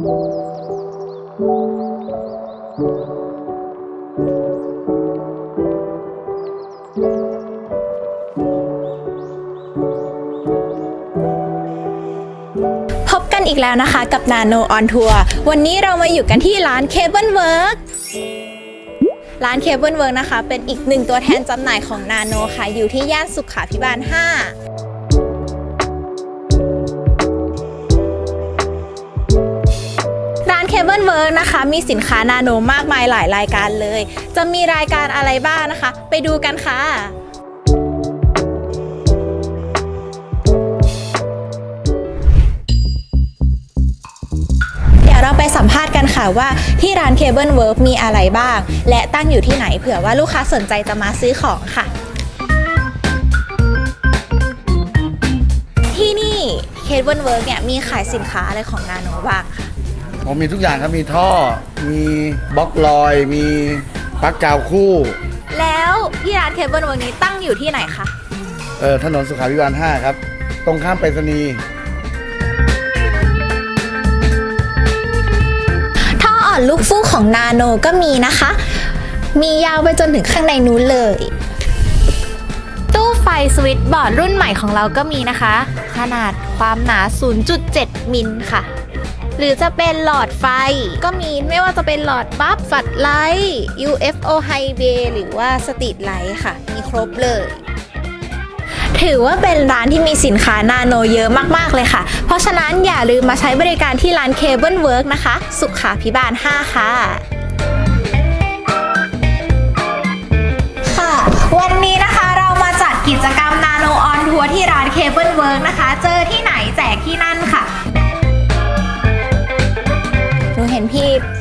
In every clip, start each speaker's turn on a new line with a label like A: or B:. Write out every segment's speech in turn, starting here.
A: พบกันอีกแล้วนะคะกับ Nano on Tour วันนี้เรามาอยู่กันที่ร้าน Cable Work ร้าน Cable Work นะคะ เป็นอีกหนึ่งตัวแทนจำหน่ายของ Nano ค่ะ อยู่ที่ย่านสุขาพิบาล 5 ร้าน Cable Work นะคะ มีสินค้านาโนมากมายหลายรายการเลย จะมีรายการอะไรบ้างนะคะ ไปดูกันค่ะเดี๋ยวเราไปสัมภาษณ์กันค่ะว่าที่ร้าน Cable Work มีอะไรบ้าง และตั้งอยู่ที่ไหนเผื่อว่าลูกค้าสนใจจะมาซื้อของค่ะ ที่นี่ Cable Work เนี่ยมีขายสินค้าอะไรของนาโนบ้างค่ะ
B: ผมมีทุกอย่างครับมีท่อ มีบล็อกลอย มีปลั๊กกาวคู่
A: แล้วที่ร้าน Cable Work นี้ตั้งอยู่ที่ไหนคะ
B: เออถนนสุขาพิบาล 5 ครับ ตรงข้ามไปรษณีย์
A: ท่ออ่อนลูกฟูกของนาโนก็มีนะคะ มียาวไปจนถึงข้างในนู้นเลย ตู้ไฟสวิตช์บอร์ดรุ่นใหม่ของเราก็มีนะคะ ขนาดความหนา 0.7 มิลค่ะ หรือจะเป็นหลอดไฟ ก็มีไม่ว่าจะเป็นหลอดปั๊บฝัดไลท์ UFO Highway หรือว่าสตรีทไลท์ค่ะ มีครบเลยถือว่าเป็นร้านที่มีสินค้านาโนเยอะมาก ๆ เลยค่ะ เพราะฉะนั้นอย่าลืมมาใช้บริการที่ร้านเคเบิลเวิร์กนะคะ สุขาพิบาล 5 ค่ะ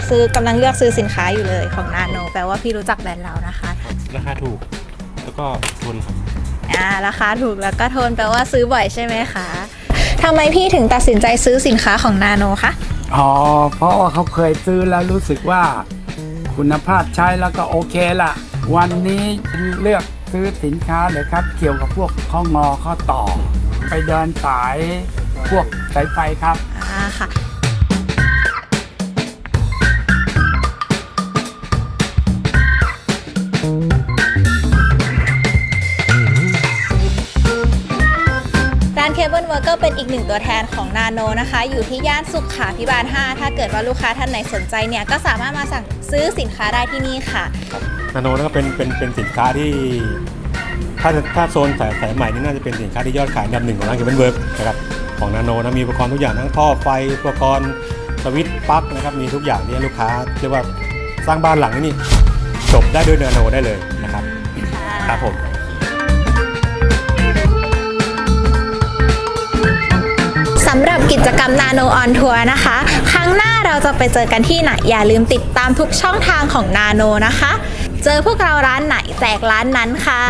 A: ซื้อกำลังเลือกซื้อสินค้าอยู่เลยของนาโนแปลว่าพี่รู้จักแบรนด์เรานะคะ
C: ราคาถูก แล้วก็ทนครับ
A: อ่าราคาถูกแล้วก็ทนแปลว่าซื้อบ่อยใช่ไหมคะทำไมพี่ถึงตัดสินใจซื้อสินค้าของนาโนคะ
D: อ๋อ เพราะว่าเขาเคยซื้อแล้วรู้สึกว่า คุณภาพใช้แล้วก็โอเคละวันนี้เลือกซื้อสินค้าเลยครับ เกี่ยวกับพวกข้องอข้อต่อ ไปเดินสายพวกสายไฟครับ
A: อ่าค่ะ ก็เป็นอีกหนึ่งตัวแทนของนาโนนะคะ อยู่ที่ย่านสุขาพิบาล 5 ถ้าเกิดว่าลูกค้าท่านไหนสนใจเนี่ยก็สามารถมาสั่งซื้อสินค้าได้ที่นี่ค่ะ
C: นาโนนะครับเป็นเป็นเป็นสินค้าที่ ถ้าถ้าโซนสายสายใหม่นี่น่าจะเป็นสินค้าที่ยอดขายอันดับหนึ่งของร้านเคเบิลเวิร์กนะครับของนาโนนะมีอุปกรณ์ทุกอย่างทั้งท่อไฟอุปกรณ์สวิตช์ปลั๊กนะครับมีทุกอย่างที่ให้ลูกค้าเรียกว่าสร้างบ้านหลังนี้นี่จบได้ด้วยนาโนได้เลยนะครับครับผม
A: จกรรมนาโนออนทัวร์นะคะ ครั้งหน้าเราจะไปเจอกันที่ไหน อย่าลืมติดตามทุกช่องทางของนาโนนะคะ เจอพวกเราร้านไหนแจกร้านนั้นค่ะ